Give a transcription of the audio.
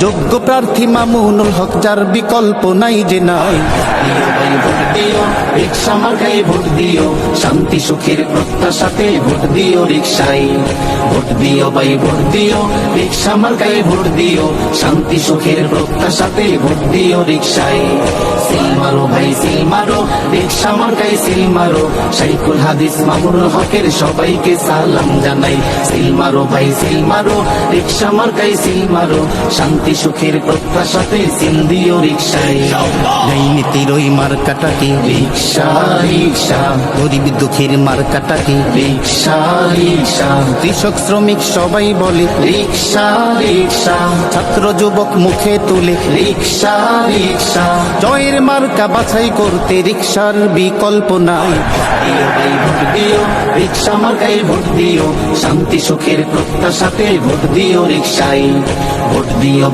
যোগ্য প্রার্থী মামুনুল হক, যার বিকল্প নাই যে নাই। শান্তি সুখের প্রত্যাশাতে ভোট দিও রিক্সায়। ভোট দিও ভাই, ভোট দিও, রিক্সা মার্কায় ভোট দিও, শান্তি সুখের প্রত্যাশাতে ভোট দিও রিক্সায়। সিল মারো ভাই, সিল মারো রিক্সা মার্কায় সিল মারো শাইকুল হাদিস মামুনুল হকের সবাইকে সালাম জানাই। সিল মারো ভাই সিল মারো রিক্সা মার্কায় সিল মারো শান্তি সুখের প্রত্যাশাতে সিল দিও রিক্সায় এই নীতির ওই মার্কাটাকে রিক্সা রিক্সা গরিব দুঃখীর মার্কাটাকে রিক্সা রিক্সা কৃষক শ্রমিক সবাই বলে। রিক্সা রিক্সা ছাত্র যুবক মুখে তুলে। রিক্সা রিক্সা জয়ের মার্কা বাছাই করতে রিক্সার বিকল্প নাই। রিক্সা শান্তি সুখের প্রত্যাশাতে ভোট দিও রিক্সাই ভোট দিও